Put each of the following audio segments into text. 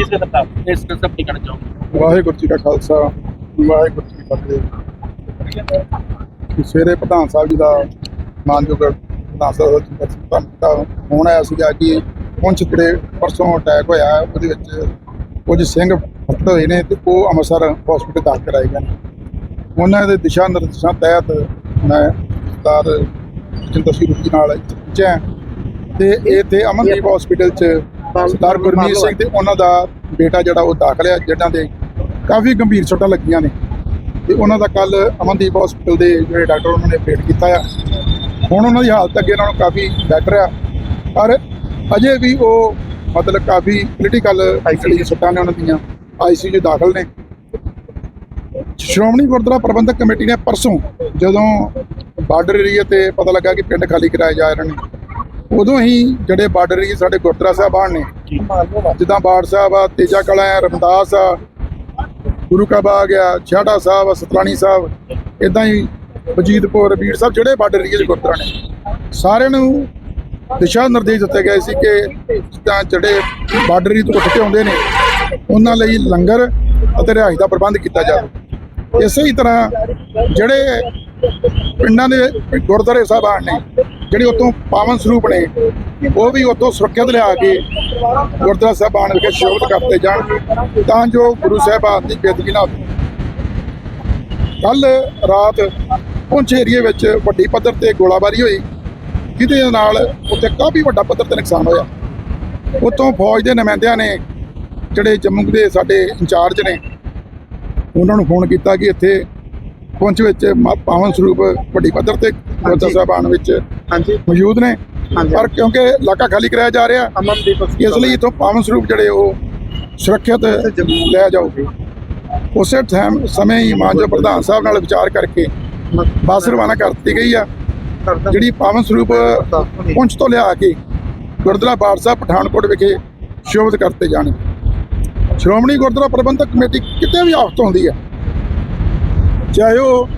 ਇਸ ਦੇ ਸਭ ਇਸ ਦੇ ਸਭ ਕੀ ਕਹਿਣਾ ਵਾਹਿਗੁਰੂ ਜੀ ਕਾ ਖਾਲਸਾ, ਵਾਹਿਗੁਰੂ ਜੀ ਕੀ ਫਤਿਹ। ਸਵੇਰੇ ਪ੍ਰਧਾਨ ਸਾਹਿਬ ਜੀ ਦਾ ਮਾਨਯੋਗ ਪ੍ਰਧਾਨ ਸਾਹਿਬ ਦਾ ਸੰਤਾਨ ਦਾ ਆਇਆ ਸੀਗਾ ਕਿ ਪੁੰਛ ਜਿਹੜੇ ਪਰਸੋਂ ਅਟੈਕ ਹੋਇਆ, ਉਹਦੇ ਵਿੱਚ ਕੁਝ ਸਿੰਘ ਫੱਟੜ ਹੋਏ ਨੇ ਤੇ ਉਹ ਅੰਮ੍ਰਿਤਸਰ ਹਸਪੀਟਲ ਦਾਖਲ ਕਰਾਏ ਗਏ ਨੇ। ਉਹਨਾਂ ਦੇ ਦਿਸ਼ਾ ਨਿਰਦੇਸ਼ਾਂ ਤਹਿਤ ਮੈਂ ਸਰਦਾਰ ਜਿੰਦਰ ਸਿੰਘ ਰੁਕੀ ਨਾਲ ਇੱਥੇ ਪਹੁੰਚਿਆ। ਤੇ ਇਹ ਤੇ ਅਮਨਦੀਪ ਹਸਪੀਟਲ ਚ ਸਰਦਾਰ ਗੁਰਮੀਤ ਸਿੰਘ ਤੇ ਉਹਨਾਂ ਦਾ ਬੇਟਾ ਜਿਹੜਾ ਉਹ ਦਾਖਲ ਹੈ ਜਿਹਨਾਂ ਦੇ ਕਾਫੀ ਗੰਭੀਰ ਸੱਟਾਂ ਲੱਗੀਆਂ ਨੇ। ਤੇ ਉਹਨਾਂ ਦਾ ਕੱਲ ਅਮਨਦੀਪ ਹਸਪੀਟਲ ਦੇ ਜਿਹੜੇ ਡਾਕਟਰ ਉਹਨਾਂ ਨੇ ਆਪਰੇਟ ਕੀਤਾ ਆ। ਹੁਣ ਉਹਨਾਂ ਦੀ ਹਾਲਤ ਅੱਗੇ ਨਾਲੋਂ ਕਾਫੀ ਬੈਟਰ ਆ। ਪਰ ਅਜੇ ਵੀ ਉਹ ਮਤਲਬ ਕਾਫੀ ਕ੍ਰਿਟੀਕਲ ਆਈਸੀਯੂ ਸੱਟਾਂ ਨੇ ਉਹਨਾਂ ਦੀਆਂ ਆਈਸੀਯੂ ਦਾਖਲ ਨੇ। ਸ਼੍ਰੋਮਣੀ ਗੁਰਦੁਆਰਾ ਪ੍ਰਬੰਧਕ ਕਮੇਟੀ ਨੇ ਪਰਸੋਂ ਜਦੋਂ ਬਾਰਡਰ ਏਰੀਆ ਤੇ ਪਤਾ ਲੱਗਾ ਕਿ ਪਿੰਡ ਖਾਲੀ ਕਰਾਏ ਜਾ ਰਹੇ ਨੇ ਉਦੋਂ ਹੀ ਜਿਹੜੇ ਬਾਰਡਰ ਏਰੀਆ ਸਾਡੇ ਗੁਰਦੁਆਰਾ ਸਾਹਿਬਾਨ ਨੇ, ਜਿੱਦਾਂ ਬਾੜ ਸਾਹਿਬ ਆ, ਤੇਜਾ ਕਲਾ ਹੈ ਰਮਦਾਸ ਆ, ਗੁਰੂ ਕਾ ਬਾਗ ਆ ਛਾੜਾ ਸਾਹਿਬ ਆ ਸਤਰਾਣੀ ਸਾਹਿਬ ਇਦਾਂ ਹੀ ਵਜੀਦਪੁਰ ਬੀੜ ਸਾਹਿਬ ਜਿਹੜੇ ਬਾਰਡਰ ਏਰੀਆ ਦੇ ਗੁਰਦੁਆਰਾ ਨੇ। ਸਾਰਿਆਂ ਨੂੰ ਦਿਸ਼ਾ ਨਿਰਦੇਸ਼ ਦਿੱਤੇ ਗਏ ਸੀ ਕਿ ਜਿੱਦਾਂ ਜਿਹੜੇ ਬਾਰਡਰ ਏਰੀਆ ਤੋਂ ਉੱਠ ਕੇ ਆਉਂਦੇ ਨੇ, ਉਹਨਾਂ ਲਈ ਲੰਗਰ ਅਤੇ ਰਿਹਾਇਸ਼ ਦਾ ਪ੍ਰਬੰਧ ਕੀਤਾ ਜਾਵੇ। ਇਸੇ ਹੀ ਤਰ੍ਹਾਂ ਜਿਹੜੇ ਪਿੰਡਾਂ ਦੇ ਗੁਰਦੁਆਰੇ ਸਾਹਿਬਾਨ ਨੇ ਜਿਹੜੇ ਉਤੋਂ ਪਾਵਨ ਸਰੂਪ ਨੇ, ਉਹ ਵੀ ਉਤੋਂ ਸੁਰੱਖਿਅਤ ਲਿਆ ਕੇ ਗੁਰਦੁਆਰਾ ਸਾਹਿਬਾਨ ਵਿਖੇ ਸ਼ੋਭਤ ਕਰਤੇ ਜਾਣ, ਤਾਂ ਜੋ ਗੁਰੂ ਸਾਹਿਬਾਨ ਦੀ ਬੇਦਗੀ ਨਾ ਹੋਵੇ। ਕੱਲ ਰਾਤ ਪੁੰਛ ਏਰੀਏ ਵਿੱਚ ਵੱਡੀ ਪੱਧਰ ਤੇ ਗੋਲਾਬਾਰੀ ਹੋਈ, ਜਿਹਦੇ ਨਾਲ ਉੱਥੇ ਕਾਫੀ ਵੱਡਾ ਪੱਧਰ ਤੇ ਨੁਕਸਾਨ ਹੋਇਆ। ਉਤੋਂ ਫੌਜ ਦੇ ਨੁਮਾਇੰਦਿਆਂ ਨੇ ਜਿਹੜੇ ਜੰਮੂ ਦੇ ਸਾਡੇ ਇੰਚਾਰਜ ਨੇ, ਉਹਨਾਂ ਨੂੰ ਫੋਨ ਕੀਤਾ ਕਿ ਇੱਥੇ ਪੁੰਛ ਵਿੱਚ ਮਾ- ਪਾਵਨ ਸਰੂਪ ਵੱਡੀ ਪੱਧਰ ਤੇ ਗੁਰਦੁਆਰਾ ਸਾਹਿਬਾਨ ਵਿੱਚ ਹਾਂਜੀ। ਮੌਜੂਦ ਨੇ। ਪਰ ਕਿਉਂਕਿ ਇਲਾਕਾ ਖਾਲੀ ਕਰਾਇਆ ਜਾ ਰਿਹਾ ਅਮਨਦੀਪ ਇਸ ਲਈ ਇਥੋਂ ਪਾਵਨ ਸਰੂਪ ਜਿਹੜੇ ਉਹ ਸੁਰੱਖਿਅਤ ਲੈ ਜਾਓਗੇ ਉਸੇ ਟਾਈਮ ਸਮੇਂ ਹੀ ਮਾਨਜੋ ਪ੍ਰਧਾਨ ਸਾਹਿਬ ਨਾਲ ਵਿਚਾਰ ਕਰਕੇ ਬੱਸ ਰਵਾਨਾ ਕਰ ਦਿੱਤੀ ਗਈ ਆ। ਜਿਹੜੀ ਪਾਵਨ ਸਰੂਪ ਪੁੰਛ ਤੋਂ ਲਿਆ ਕੇ ਗੁਰਦੁਆਰਾ ਬਾੜ ਸਾਹਿਬ ਪਠਾਨਕੋਟ ਵਿਖੇ ਸ਼ੋਭਤ ਕਰਤੇ ਜਾਣ। ਸ਼੍ਰੋਮਣੀ ਗੁਰਦੁਆਰਾ ਪ੍ਰਬੰਧਕ ਕਮੇਟੀ ਕਿਤੇ ਵੀ ਆਫਤ ਹੁੰਦੀ ਆ ਚਾਹੇ ਉਹ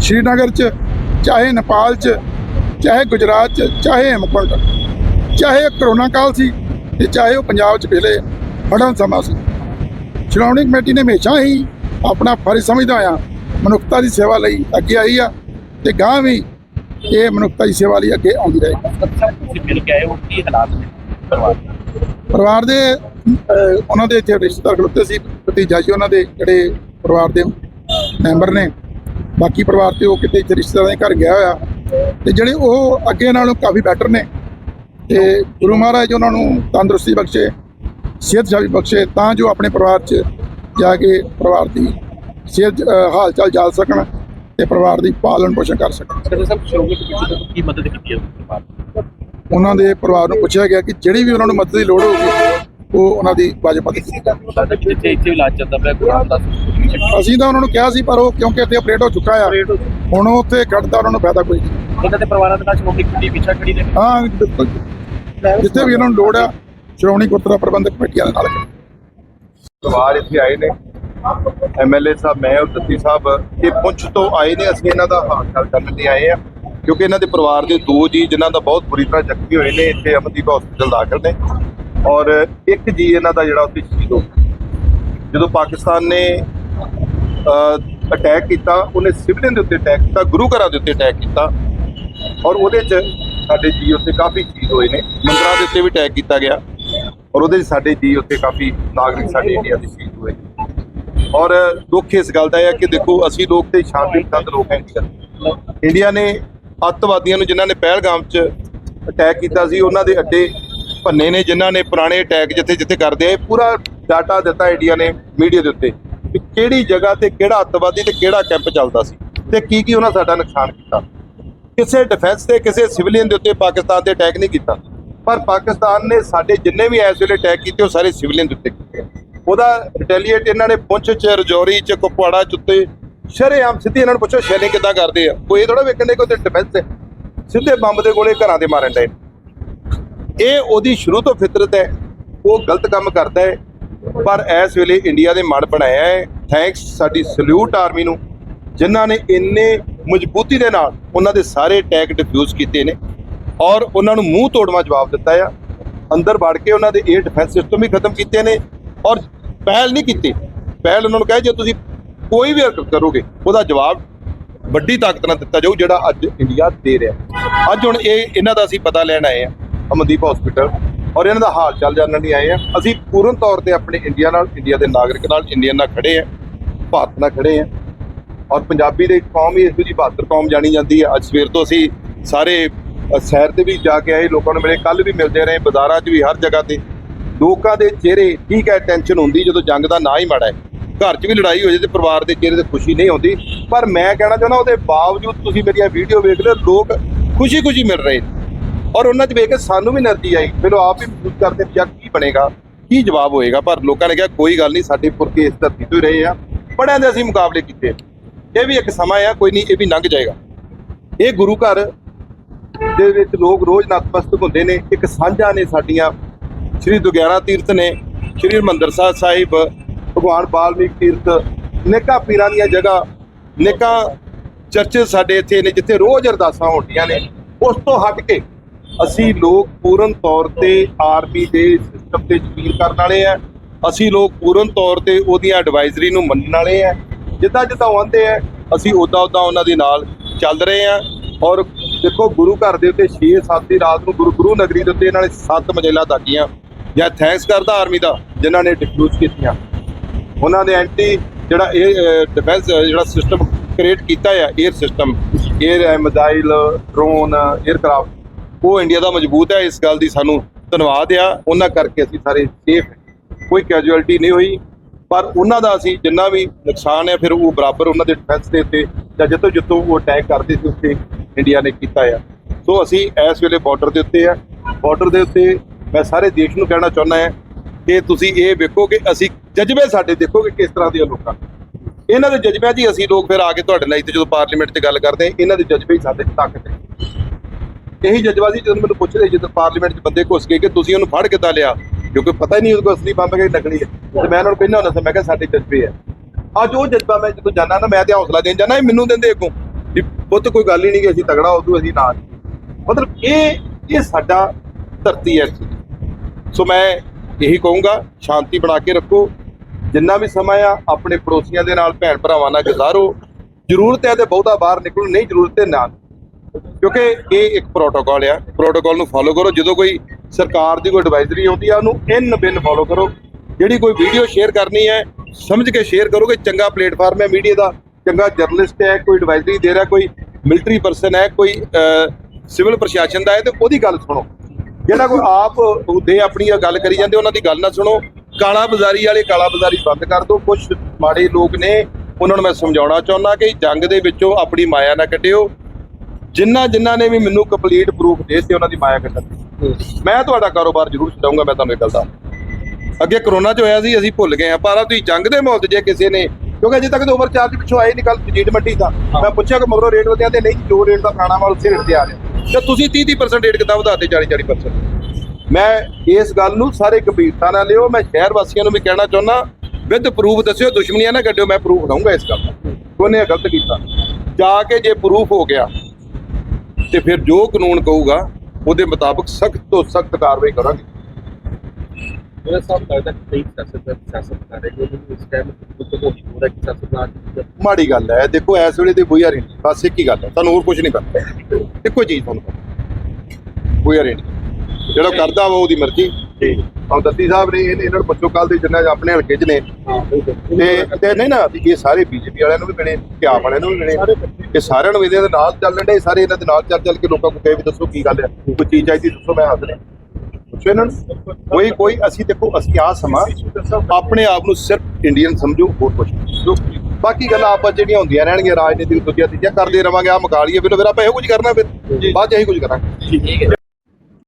ਸ਼੍ਰੀਨਗਰ ਚ ਚਾਹੇ ਨੇਪਾਲ ਚ, ਚਾਹੇ ਗੁਜਰਾਤ ਚ, ਚਾਹੇ ਹਿਮਕੁੰਡ ਚਾਹੇ ਕਰੋਨਾ ਕਾਲ ਸੀ ਤੇ ਚਾਹੇ ਉਹ ਪੰਜਾਬ ਚ ਪਿਛਲੇ ਬੜਾ ਸਮਾਂ ਸੀ ਸ਼੍ਰੋਮਣੀ ਕਮੇਟੀ ਨੇ ਹਮੇਸ਼ਾ ਹੀ ਆਪਣਾ ਫਰਜ਼ ਸਮਝਦਾ ਹੋਇਆ ਮਨੁੱਖਤਾ ਦੀ ਸੇਵਾ ਲਈ ਅੱਗੇ ਆਈ ਆ ਤੇ ਗਾਂ ਵੀ ਇਹ ਮਨੁੱਖਤਾ ਦੀ ਸੇਵਾ ਲਈ ਅੱਗੇ ਆਉਂਦੀ ਰਹੇਗੀ ਪਰਿਵਾਰ ਦੇ? ਉਹਨਾਂ ਦੇ ਇੱਥੇ ਰਿਸ਼ਤੇਦਾਰ ਖਲੋਤੇ ਸੀ, ਭਤੀਜਾ ਜੀ ਉਹਨਾਂ ਦੇ ਜਿਹੜੇ ਪਰਿਵਾਰ ਦੇ ਮੈਂਬਰ ਨੇ ਬਾਕੀ ਪਰਿਵਾਰ ਤੇ ਉਹ ਕਿਤੇ ਰਿਸ਼ਤੇਦਾਰਾਂ ਦੇ ਘਰ ਗਿਆ ਹੋਇਆ ਤੇ ਜਿਹੜੇ ਉਹ ਅੱਗੇ ਨਾਲੋਂ ਕਾਫੀ ਬੈਟਰ ਨੇ ਤੇ ਗੁਰੂ ਮਹਾਰਾਜ ਉਹਨਾਂ ਨੂੰ ਤੰਦਰੁਸਤੀ ਬਖਸ਼ੇ ਸਿਹਤ ਜਾਵੀ ਬਖਸ਼ੇ ਤਾਂ ਜੋ ਆਪਣੇ ਪਰਿਵਾਰ 'ਚ ਜਾ ਕੇ ਪਰਿਵਾਰ ਦੀ ਸਿਹਤ ਹਾਲ ਚਾਲ ਜਾਣ ਸਕਣ ਤੇ ਪਰਿਵਾਰ ਦੀ ਪਾਲਣ ਪੋਸ਼ਣ ਕਰ ਸਕਣ ਸਰ ਸਭ ਸ਼੍ਰੋਮਣੀ ਕਮੇਟੀ ਤੋਂ ਕੀ ਮਦਦ ਕੀਤੀ ਹੈ ਪਰਿਵਾਰ ਦੀ? ਉਹਨਾਂ ਦੇ ਪਰਿਵਾਰ ਨੂੰ ਪੁੱਛਿਆ ਗਿਆ ਕਿ ਜਿਹੜੀ ਵੀ ਉਹਨਾਂ ਨੂੰ ਮਦਦ ਦੀ ਲੋੜ ਹੋਊਗੀ ਉਹ ਉਹਨਾਂ ਦੀ ਵਾਜਬ ਲੱਗਦਾ ਕਿ ਇੱਥੇ ਇੱਥੇ ਇਲਾਜ ਚੱਲਦਾ ਪਿਆ ਗੁਰੂ ਰਾਮਦਾਸ ਅਸੀਂ ਤਾਂ ਉਹਨਾਂ ਨੂੰ ਕਿਹਾ ਸੀ ਪਰ ਉਹ ਕਿਉਂਕਿ ਇੱਥੇ ਅਪਡੇਟ ਹੋ ਚੁੱਕਾ ਆ ਹੁਣ ਉਹ ਉੱਥੇ ਖੜਦਾ ਉਹਨਾਂ ਨੂੰ ਫਾਇਦਾ ਕੋਈ ਨਹੀਂ। ਇਹਨਾਂ ਦੇ ਪਰਿਵਾਰਾਂ ਦੇ ਨਾਲ ਸ਼੍ਰੋਮਣੀ ਕਮੇਟੀ ਪਿੱਛਾ ਖੜੀ ਨੇ। ਹਾਂ ਬਿਲਕੁਲ ਜਿੱਥੇ ਵੀ ਇਹਨਾਂ ਨੂੰ ਲੋੜ ਆ ਸ਼੍ਰੋਮਣੀ ਗੁਰਦੁਆਰਾ ਪ੍ਰਬੰਧਕ ਕਮੇਟੀਆਂ ਦੇ ਨਾਲ। ਪਰਿਵਾਰ ਇੱਥੇ ਆਏ ਨੇ। ਐਮਐਲਏ ਸਾਹਿਬ ਮੈਂ ਔਰ ਦੱਤੀ ਸਾਹਿਬ ਇਹ ਪੁੰਛ ਤੋਂ ਆਏ ਨੇ ਅਸੀਂ ਇਹਨਾਂ ਦਾ ਹਾਲ ਚਾਲ ਕਰਨ ਲਈ ਆਏ ਆ। ਕਿਉਂਕਿ ਇਹਨਾਂ ਦੇ ਪਰਿਵਾਰ ਦੇ ਦੋ ਜੀ ਜਿਨ੍ਹਾਂ ਦਾ ਬਹੁਤ ਬੁਰੀ ਤਰ੍ਹਾਂ ਜ਼ਖਮੀ ਹੋਏ ਨੇ ਇੱਥੇ ਅਮਨਦੀਪ ਹਸਪੀਟਲ ਦਾਖਲ ਨੇ। ਔਰ ਇੱਕ ਜੀ ਇਹਨਾਂ ਦਾ ਜਿਹੜਾ ਉੱਥੇ ਸ਼ਹੀਦ ਹੋ ਗਿਆ। ਜਦੋਂ ਪਾਕਿਸਤਾਨ ਨੇ ਅਟੈਕ ਕੀਤਾ, ਉਹਨੇ ਸਿਵਲਿਅਨ ਦੇ ਉੱਤੇ ਅਟੈਕ ਕੀਤਾ, ਗੁਰੂ ਘਰਾਂ ਦੇ ਉੱਤੇ ਅਟੈਕ ਕੀਤਾ ਔਰ ਉਹਦੇ 'ਚ ਸਾਡੇ ਜੀ ਉੱਥੇ ਕਾਫੀ ਸ਼ਹੀਦ ਹੋਏ ਨੇ। ਮੰਦਰਾਂ ਦੇ ਉੱਤੇ ਵੀ ਅਟੈਕ ਕੀਤਾ ਗਿਆ ਔਰ ਉਹਦੇ 'ਚ ਸਾਡੇ ਜੀ ਉੱਥੇ ਕਾਫੀ ਨਾਗਰਿਕ ਸਾਡੇ ਇੰਡੀਆ ਦੇ ਸ਼ਹੀਦ ਹੋਏ ਔਰ ਦੁੱਖ ਇਸ ਗੱਲ ਦਾ ਹੈ ਕਿ ਦੇਖੋ, ਅਸੀਂ ਲੋਕ ਤੇ ਸ਼ਾਂਤੀ ਪਸੰਦ ਲੋਕ ਹਾਂ ਇੰਡੀਆ ਇੰਡੀਆ ਨੇ ਅੱਤਵਾਦੀਆਂ ਨੂੰ ਜਿਨ੍ਹਾਂ ਨੇ ਪਹਿਲਗਾਮ 'ਚ ਅਟੈਕ ਕੀਤਾ ਸੀ, ਉਹਨਾਂ ਦੇ ਅੱਡੇ ਭੰਨੇ ਨੇ, ਜਿਨ੍ਹਾਂ ਨੇ ਪੁਰਾਣੇ ਅਟੈਕ ਜਿੱਥੇ ਜਿੱਥੇ ਕਰਦੇ ਆ, ਇਹ ਪੂਰਾ ਡਾਟਾ ਦਿੱਤਾ ਇੰਡੀਆ ਨੇ ਮੀਡੀਆ ਦੇ ਉੱਤੇ ਕਿ ਕਿਹੜੀ ਜਗ੍ਹਾ ਤੇ ਕਿਹੜਾ ਅੱਤਵਾਦੀ ਤੇ ਕਿਹੜਾ ਕੈਂਪ ਚੱਲਦਾ ਸੀ ਤੇ ਕੀ ਕੀ ਉਹਨਾਂ ਸਾਡਾ ਨੁਕਸਾਨ ਕੀਤਾ। ਕਿਸੇ ਡਿਫੈਂਸ ਤੇ, ਕਿਸੇ ਸਿਵਲੀਅਨ ਦੇ ਉੱਤੇ ਪਾਕਿਸਤਾਨ ਤੇ ਅਟੈਕ ਨਹੀਂ ਕੀਤਾ। ਪਰ ਪਾਕਿਸਤਾਨ ਨੇ ਸਾਡੇ ਜਿੰਨੇ ਵੀ ਇਸ ਵੇਲੇ ਅਟੈਕ ਕੀਤੇ, ਉਹ ਸਾਰੇ ਸਿਵਲੀਅਨ ਦੇ ਉੱਤੇ ਕੀਤੇ ਉਹਦਾ ਰਿਟੈਲੀਏਟ ਇਹਨਾਂ ਨੇ ਪੁੰਛ ਚ, ਰਜੌਰੀ ਚ, ਕੁਪਵਾੜਾ ਚ ਉੱਤੇ ਸ਼ਰੇਆਮ ਸਿੱਧੀ ਇਹਨਾਂ ਨੂੰ ਪੁੱਛੋ ਸ਼ੈਲਿੰਗ ਕਿੱਦਾਂ ਕਰਦੇ ਆ। ਕੋਈ ਇਹ ਥੋੜਾ ਵੇਖਣ ਦੇ, ਕੋਈ ਤੇ ਡਿਫੈਂਸ ਹੈ। ਸਿੱਧੇ ਬੰਬ ਦੇ ਗੋਲੇ ਘਰਾਂ ਦੇ ਮਾਰਨ ਡਏ ਇਹ ਉਹਦੀ ਸ਼ੁਰੂ ਤੋਂ ਫਿਤਰਤ ਹੈ, ਉਹ ਗਲਤ ਕੰਮ ਕਰਦਾ ਹੈ, ਪਰ ਇਸ ਵੇਲੇ ਇੰਡੀਆ ਦੇ ਮਨ ਬਣਾਇਆ ਹੈ। ਥੈਂਕਸ ਸਾਡੀ ਸਲੂਟ ਆਰਮੀ ਨੂੰ, ਜਿਨ੍ਹਾਂ ਨੇ ਇੰਨੇ ਮਜ਼ਬੂਤੀ ਦੇ ਨਾਲ ਉਹਨਾਂ ਦੇ ਸਾਰੇ ਅਟੈਕ ਡਿਫਿਊਜ਼ ਕੀਤੇ ਨੇ ਔਰ ਉਹਨਾਂ ਨੂੰ ਮੂੰਹ ਤੋੜਵਾ ਜਵਾਬ ਦਿੱਤਾ ਆ। ਅੰਦਰ ਵੜ ਕੇ ਉਹਨਾਂ ਦੇ 에ਅਰ ਡਿਫੈਂਸ ਸਿਸਟਮ ਵੀ ਖਤਮ ਕੀਤੇ ਨੇ ਔਰ ਪਹਿਲ ਨਹੀਂ ਕੀਤੀ। ਪਹਿਲ ਉਹਨਾਂ ਨੂੰ ਕਹੇ, ਜੇ ਤੁਸੀਂ ਕੋਈ ਵੀ ਹਰਕਤ ਕਰੋਗੇ, ਉਹਦਾ ਜਵਾਬ ਵੱਡੀ ਤਾਕਤ ਨਾਲ ਦਿੱਤਾ ਜਾਊ, ਜਿਹੜਾ ਅੱਜ ਇੰਡੀਆ ਦੇ ਰਿਹਾ। ਅੱਜ ਹੁਣ ਇਹ, ਇਹਨਾਂ ਦਾ ਅਸੀਂ ਪਤਾ ਲੈਣ ਆਏ ਆ। ਅਮਨਦੀਪ ਹਸਪੀਟਲ ਔਰ ਇਹਨਾਂ ਦਾ ਹਾਲ ਚਾਲ ਜਾਣਨ ਲਈ ਆਏ ਆ ਅਸੀਂ ਪੂਰਨ ਤੌਰ ਤੇ ਆਪਣੇ ਇੰਡੀਆ ਨਾਲ, ਇੰਡੀਆ ਦੇ ਨਾਗਰਿਕ ਨਾਲ, ਇੰਡੀਅਨ ਨਾਲ ਖੜੇ ਆ ਭਾਰਤ ਨਾਲ ਖੜੇ ਆ ਔਰ ਪੰਜਾਬੀ ਦੇ ਕੌਮ ਹੀ ਇਸ ਜਿਹੀ ਬਹਾਦਰ ਕੌਮ ਜਾਣੀ ਜਾਂਦੀ ਹੈ। ਅੱਜ ਸਵੇਰ ਤੋਂ ਅਸੀਂ ਸਾਰੇ ਸ਼ਹਿਰ ਤੇ ਵੀ ਜਾ ਕੇ ਆਏ, ਲੋਕਾਂ ਨੂੰ ਮਿਲੇ ਕੱਲ ਵੀ ਮਿਲਦੇ ਰਹੇ, ਬਾਜ਼ਾਰਾਂ 'ਚ ਵੀ ਹਰ ਜਗ੍ਹਾ ਤੇ। ਲੋਕਾਂ ਦੇ ਚਿਹਰੇ ਠੀਕ ਹੈ ਟੈਨਸ਼ਨ ਹੁੰਦੀ, ਜਦੋਂ ਜੰਗ ਦਾ ਨਾਂ ਹੀ ਮਾੜਾ ਹੈ। ਘਰ 'ਚ ਵੀ ਲੜਾਈ ਹੋ ਜੇ ਤੇ ਪਰਿਵਾਰ ਦੇ ਚਿਹਰੇ ਤੇ ਖੁਸ਼ੀ ਨਹੀਂ ਆਉਂਦੀ ਪਰ ਮੈਂ ਕਹਿਣਾ ਚਾਹੁੰਦਾ, ਉਹਦੇ ਬਾਵਜੂਦ ਤੁਸੀਂ ਮੇਰੀਆਂ ਵੀਡੀਓ ਵੇਖਦੇ ਹੋ ਲੋਕ ਖੁਸ਼ੀ-ਖੁਸ਼ੀ ਮਿਲ ਰਹੇ ਨੇ। ਔਰ ਉਹਨਾਂ 'ਚ ਵੇਖ ਕੇ ਸਾਨੂੰ ਵੀ એનર્ਜੀ ਆਈ। ਮੈਨੂੰ ਆਪ ਵੀ ਮਹਿਸੂਸ ਕਰਦੇ ਵੀ ਯਾਰ ਕੀ ਬਣੇਗਾ, ਕੀ ਜਵਾਬ ਹੋਏਗਾ। ਪਰ ਲੋਕਾਂ ਨੇ ਕਿਹਾ, ਕੋਈ ਗੱਲ ਨਹੀਂ, ਸਾਡੇ ਪੁਰਕੇ ਇਸ ਧਰਤੀ ਤੋਂ ਹੀ ਰਹੇ ਆ ਬੜਿਆਂ ਦੇ ਅਸੀਂ ਮੁਕਾਬਲੇ ਕੀਤੇ। ਇਹ ਵੀ ਇੱਕ ਸਮਾਂ ਆ, ਕੋਈ ਨਹੀਂ, ਇਹ ਵੀ ਲੰਘ ਜਾਏਗਾ। ਇਹ ਗੁਰੂ ਘਰ ਦੇ ਵਿੱਚ ਲੋਕ ਰੋਜ਼ ਨਤਮਸਤਕ ਹੁੰਦੇ ਨੇ। ਇੱਕ ਸਾਂਝਾ ਨੇ ਸਾਡੀਆਂ। ਸ੍ਰੀ ਦੁਗਿਆਣਾ ਤੀਰਥ ਨੇ, ਸ੍ਰੀ ਹਰਮੰਦਰ ਸਾਹਿਬ ਸਾਹਿਬ, ਭਗਵਾਨ ਬਾਲਮੀਕ ਤੀਰਥ, ਨੇਕਾ ਪੀਰਾਂ ਦੀਆਂ ਜਗ੍ਹਾ, ਨੇਕਾ ਚਰਚੇ ਸਾਡੇ ਇੱਥੇ ਨੇ, ਜਿੱਥੇ ਰੋਜ਼ ਅਰਦਾਸਾਂ ਹੁੰਦੀਆਂ ਨੇ। ਉਸ ਤੋਂ ਹਟ ਕੇ ਅਸੀਂ ਲੋਕ ਪੂਰਨ ਤੌਰ ਤੇ ਆਰਬੀ ਦੇ ਸਿਸਟਮ ਤੇ ਯਕੀਨ ਕਰਨ ਵਾਲੇ ਆ। ਅਸੀਂ ਲੋਕ ਪੂਰਨ ਤੌਰ ਤੇ ਉਹਦੀਆਂ ਐਡਵਾਈਜ਼ਰੀ ਨੂੰ ਮੰਨਣ ਵਾਲੇ ਆ। ਜਿੱਦਾਂ ਜਿੱਦਾਂ ਆਉਂਦੇ ਆ, ਅਸੀਂ ਉਦਾਂ ਉਦਾਂ ਉਹਨਾਂ ਦੇ ਨਾਲ ਚੱਲ ਰਹੇ ਆ। ਔਰ ਦੇਖੋ, ਗੁਰੂ ਘਰ ਦੇ ਉੱਤੇ 6-7 ਦੀ ਰਾਤ ਨੂੰ ਗੁਰੂ ਗੁਰੂ ਨਗਰੀ ਦੇ ਉੱਤੇ ਇਹਨਾਂ ਨੇ ਸੱਤ ਮਜੇਲਾ ਦਾਗੀਆਂ। ਜਾਂ ਥੈਂਕਸ ਕਰਦਾ ਆਰਮੀ ਦਾ, ਜਿਨ੍ਹਾਂ ਨੇ ਡਿਫਿਊਜ਼ ਕੀਤੀਆਂ। ਉਹਨਾਂ ਨੇ ਐਂਟੀ ਜਿਹੜਾ ਇਹ ਡਿਫੈਂਸ ਜਿਹੜਾ ਸਿਸਟਮ ਕ੍ਰੀਏਟ ਕੀਤਾ ਆ air system air missile drone aircraft ਉਹ ਇੰਡੀਆ ਦਾ ਮਜ਼ਬੂਤ ਹੈ, ਇਸ ਗੱਲ ਦੀ ਸਾਨੂੰ ਧੰਨਵਾਦ ਆ। ਉਹਨਾਂ ਕਰਕੇ ਅਸੀਂ ਸਾਰੇ ਸੇਫ ਕੋਈ ਕੈਜੂਅਲਟੀ ਨਹੀਂ ਹੋਈ, ਪਰ ਉਹਨਾਂ ਦਾ ਅਸੀਂ ਜਿੰਨਾ ਵੀ ਨੁਕਸਾਨ ਹੈ, ਫਿਰ ਉਹ ਬਰਾਬਰ ਉਹਨਾਂ ਦੇ ਡਿਫੈਂਸ ਦੇ ਉੱਤੇ ਜਾਂ ਜਿੱਥੋਂ ਜਿੱਥੋਂ ਉਹ ਅਟੈਕ ਕਰਦੇ ਸੀ ਉੱਤੇ ਇੰਡੀਆ ਨੇ ਕੀਤਾ ਆ। ਸੋ ਅਸੀਂ ਇਸ ਵੇਲੇ ਬਾਰਡਰ ਦੇ ਉੱਤੇ ਆ। ਬਾਰਡਰ ਦੇ ਉੱਤੇ ਮੈਂ ਸਾਰੇ ਦੇਸ਼ ਨੂੰ ਕਹਿਣਾ ਚਾਹੁੰਦਾ ਹਾਂ ਕਿ ਤੁਸੀਂ ਇਹ ਵੇਖੋ ਕਿ ਅਸੀਂ ਜਜ਼ਬੇ ਸਾਡੇ ਦੇਖੋ ਕਿ ਕਿਸ ਤਰ੍ਹਾਂ ਦੇ ਲੋਕਾਂ ਇਹਨਾਂ ਦੇ ਜਜ਼ਬਿਆਂ 'ਚ ਹੀ ਅਸੀਂ ਲੋਕ ਫਿਰ ਆ ਕੇ ਤੁਹਾਡੇ ਨਾਲ ਇੱਥੇ ਜਦੋਂ ਪਾਰਲੀਮੈਂਟ 'ਚ ਗੱਲ ਕਰਦੇ ਇਹਨਾਂ ਦੇ ਜਜ਼ਬੇ ਹੀ ਸਾਡੇ ਤਾਕਤ ਹੈ। ਇਹੀ ਜਜ਼ਬਾ ਸੀ ਜਦੋਂ ਮੈਨੂੰ ਪੁੱਛਦੇ ਜਦੋਂ ਪਾਰਲੀਮੈਂਟ 'ਚ ਬੰਦੇ ਘੁੱਸ ਗਏ ਕਿ ਤੁਸੀਂ ਉਹਨੂੰ ਫੜ ਕਿੱਦਾਂ ਲਿਆ? ਕਿਉਂਕਿ ਪਤਾ ਹੀ ਨਹੀਂ ਉਹਦੇ ਕੋਲ ਅਸਲੀ ਬੰਬ ਹੈ ਕਿ ਨਕਲੀ ਹੈ। ਤੇ ਮੈਂ ਉਹਨਾਂ ਨੂੰ ਕਹਿੰਦਾ ਹੁੰਦਾ ਸੀ, ਮੈਂ ਕਿਹਾ ਸਾਡੇ ਜਜ਼ਬੇ ਹੈ। ਅੱਜ ਉਹ ਜਜ਼ਬਾ ਮੈਂ ਜਦੋਂ ਜਾਣਾ ਨਾ, ਮੈਂ ਤੇ ਹੌਸਲਾ ਦੇਣ ਜਾਣਾ ਇਹ ਮੈਨੂੰ ਦਿੰਦੇ ਅੱਗੋਂ ਵੀ ਪੁੱਤ ਕੋਈ ਗੱਲ ਹੀ ਨਹੀਂ ਕਿ ਅਸੀਂ ਤਗੜਾ ਉਦੋਂ ਅਸੀਂ ਨਾਲ ਮਤਲਬ ਇਹ ਇਹ ਸਾਡਾ ਧਰਤੀ ਹੈ। ਸੋ ਮੈਂ ਇਹੀ ਕਹੂੰਗਾ, ਸ਼ਾਂਤੀ ਬਣਾ ਕੇ ਰੱਖੋ। ਜਿੰਨਾ ਵੀ ਸਮਾਂ ਆ, ਆਪਣੇ ਪੜੋਸੀਆਂ ਦੇ ਨਾਲ, ਭੈਣ ਭਰਾਵਾਂ ਨਾਲ ਗੁਜ਼ਾਰੋ। ਜ਼ਰੂਰਤ ਹੈ ਤੇ ਬਹੁਤਾ ਬਾਹਰ ਨਿਕਲੋ ਨਹੀਂ ਜ਼ਰੂਰਤ ਤੇ ਨਾ। ਕਿਉਂਕਿ ਇਹ ਇੱਕ ਪ੍ਰੋਟੋਕਾਲ ਆ। ਪ੍ਰੋਟੋਕਾਲ ਨੂੰ ਫਾਲੋ ਕਰੋ। ਜਦੋਂ ਕੋਈ ਸਰਕਾਰ ਦੀ ਕੋਈ ਐਡਵਾਈਜ਼ਰੀ ਆਉਂਦੀ ਆ, ਉਹਨੂੰ ਇਨ ਬਿਨ ਫਾਲੋ ਕਰੋ। ਜਿਹੜੀ ਕੋਈ ਵੀਡੀਓ ਸ਼ੇਅਰ ਕਰਨੀ ਹੈ, ਸਮਝ ਕੇ ਸ਼ੇਅਰ ਕਰੋ ਕਿ ਚੰਗਾ ਪਲੇਟਫਾਰਮ ਹੈ ਮੀਡੀਆ ਦਾ। ਚੰਗਾ ਜਰਨਲਿਸਟ ਹੈ, ਕੋਈ ਐਡਵਾਈਜ਼ਰੀ ਦੇ ਰਿਹਾ, ਕੋਈ ਮਿਲਟਰੀ ਪਰਸਨ ਹੈ, ਕੋਈ ਸਿਵਲ ਪ੍ਰਸ਼ਾਸਨ ਦਾ ਹੈ, ਤੇ ਉਹਦੀ ਗੱਲ ਸੁਣੋ। ਜਿਹੜਾ ਕੋਈ ਆਪ ਦੇ ਆਪਣੀ ਗੱਲ ਕਰੀ ਜਾਂਦੇ, ਉਹਨਾਂ ਦੀ ਗੱਲ ਨਾ ਸੁਣੋ। ਕਾਲਾ ਬਾਜ਼ਾਰੀ ਵਾਲੇ ਕਾਲਾ ਬਾਜ਼ਾਰੀ ਬੰਦ ਕਰ ਦਿਓ। ਕੁਝ ਮਾੜੇ ਲੋਕ ਨੇ, ਉਹਨਾਂ ਨੂੰ ਮੈਂ ਸਮਝਾਉਣਾ ਚਾਹੁੰਦਾ ਕਿ ਜੰਗ ਦੇ ਵਿੱਚੋਂ ਆਪਣੀ ਮਾਇਆ ਨਾ ਕੱਢਿਓ। ਜਿਨ੍ਹਾਂ ਜਿਨ੍ਹਾਂ ਨੇ ਵੀ ਮੈਨੂੰ ਕੰਪਲੀਟ ਪ੍ਰੂਫ ਦੇ ਦਿੱਤੇ ਉਹਨਾਂ ਦੀ ਮਾਇਆ ਕੱਢਣ ਮੈਂ ਤੁਹਾਡਾ ਕਾਰੋਬਾਰ ਜ਼ਰੂਰ ਛਡਾਊਂਗਾ ਮੈਂ ਤੁਹਾਨੂੰ ਇਹ ਗੱਲ ਦੱਸ ਅੱਗੇ ਕਰੋਨਾ ਚ ਹੋਇਆ ਸੀ ਅਸੀਂ ਭੁੱਲ ਗਏ ਆ ਪਰ ਆ ਤੁਸੀਂ ਜੰਗ ਦੇ ਮਾਹੌਲ 'ਚ ਜੇ ਕਿਸੇ ਨੇ ਕਿਉਂਕਿ ਅਜੇ ਤੱਕ ਤਾਂ ਓਵਰ ਚਾਰਜ ਪਿੱਛੋਂ ਆਏ ਨਹੀਂ ਕੱਲ ਜੀਟ ਮੰਡੀ ਦਾ। ਮੈਂ ਪੁੱਛਿਆ ਕਿ ਮਗਰੋਂ ਰੇਟ ਵਧਿਆ ਤੇ ਨਹੀਂ ਜੋ ਰੇਟ ਦਾ ਪੁਰਾਣਾ ਮਾਲ ਉਸੇ ਰੇਟ ਤੇ ਆ ਰਿਹਾ। ਤੇ ਤੁਸੀਂ 30 30% ਰੇਟ ਕਿੱਦਾਂ ਵਧਾਤੇ 40 40% ਮੈਂ ਇਸ ਗੱਲ ਨੂੰ ਸਾਰੇ ਗੰਭੀਰਤਾ ਨਾਲ ਲਿਓ ਮੈਂ ਸ਼ਹਿਰ ਵਾਸੀਆਂ ਨੂੰ ਵੀ ਕਹਿਣਾ ਚਾਹੁੰਦਾ ਵਿਦ ਪ੍ਰੂਫ ਦੱਸਿਓ ਦੁਸ਼ਮਣੀਆਂ ਨਾ ਕੱਢਿਓ ਮੈਂ ਪ੍ਰੂਫ ਦਊਂਗਾ ਇਸ ਗੱਲ ਦਾ। ਕੋਨੇ ਗਲਤ ਕੀਤਾ। ਜਾ ਕੇ ਜੇ ਪ੍ਰੂਫ ਹੋ ਗਿਆ ਤੇ ਫਿਰ ਜੋ ਕਾਨੂੰਨ ਕਹੂਗਾ ਉਹਦੇ ਮੁਤਾਬਕ ਸਖਤ ਤੋਂ ਸਖਤ ਕਾਰਵਾਈ ਕਰਾਂਗੇ। ਮੇਰਾ ਸਭ ਲੱਗਦਾ ਕਿ ਕਈ ਸਿਆਸਤ ਸਿਆਸਤ ਕਰ ਰਹੇ ਜੋ ਇਸ ਟਾਈਮ ਤੋਂ ਹੋ ਹੋ ਰਿਹਾ ਕਿ ਸਿਆਸਤ ਨਾਲ ਮਾੜੀ ਗੱਲ ਹੈ ਦੇਖੋ ਇਸ ਵੇਲੇ ਤੇ ਕੋਈ ਹਰੀ ਨਹੀਂ ਬਸ ਇੱਕ ਹੀ ਗੱਲ ਹੈ ਤੁਹਾਨੂੰ ਹੋਰ ਕੁਝ ਨਹੀਂ ਕਰਨਾ ਇੱਕੋ ਚੀਜ਼ ਤੁਹਾਨੂੰ। ਕੋਈ ਹਰੀ ਨਹੀਂ। ਜਿਹੜਾ ਕਰਦਾ ਵਾ ਉਹਦੀ ਮਰਜ਼ੀ। ਤੇ ਹੁਣ ਦੱਤੀ ਸਾਹਿਬ ਨੇ ਇਹਨੇ- ਇਹਨਾਂ ਨੂੰ ਪੁੱਛੋ ਕੱਲ ਦੇ ਜਿੰਨਾ ਆਪਣੇ ਹਲਕੇ 'ਚ ਨੇ। ਤੇ ਤੇ ਨਹੀਂ ਨਾ ਵੀ ਇਹ ਸਾਰੇ ਬੀਜੇਪੀ ਵਾਲਿਆਂ ਨੂੰ ਵੀ ਮਿਲੇ ਤੇ ਆਪ ਵਾਲਿਆਂ ਨੂੰ ਵੀ ਮਿਲੇ। ਇਹ ਸਾਰਿਆਂ ਨੂੰ ਇਹਦੇ ਨਾਲ ਚੱਲਣ ਦੇ ਸਾਰੇ ਇਹਨਾਂ ਦੇ ਨਾਲ ਚੱਲ ਚੱਲ ਕੇ ਲੋਕਾਂ ਨੂੰ ਕਹੇ ਵੀ ਦੱਸੋ ਕੀ ਗੱਲ ਹੈ ਕੋਈ ਚੀਜ਼ ਚਾਹੀਦੀ ਦੱਸੋ ਮੈਂ ਹੱਥ ਨੇ ਪੁੱਛੋ ਇਹਨਾਂ ਨੂੰ। ਕੋਈ ਕੋਈ ਅਸੀਂ ਦੇਖੋ ਅਸੀਂ ਆ ਸਮਾਂ ਆਪਣੇ ਆਪ ਨੂੰ ਸਿਰਫ ਇੰਡੀਅਨ ਸਮਝੋ ਹੋਰ ਕੁਝ। ਬਾਕੀ ਗੱਲਾਂ ਆਪਸ ਜਿਹੜੀਆਂ ਹੁੰਦੀਆਂ ਰਹਿਣਗੀਆਂ ਰਾਜਨੀਤਿਕ ਦੂਜੀਆਂ ਤੀਜੀਆਂ ਕਰਦੇ ਰਵਾਂਗੇ ਆ ਮਕਾ ਲਈਏ ਫਿਰ ਫਿਰ ਆਪਾਂ ਇਹੋ ਕੁਝ ਕਰਨਾ ਫਿਰ। ਬਾਅਦ ਚ ਇਹੀ ਕੁਝ ਕਰਾਂਗੇ। ਠੀਕ ਹੈ।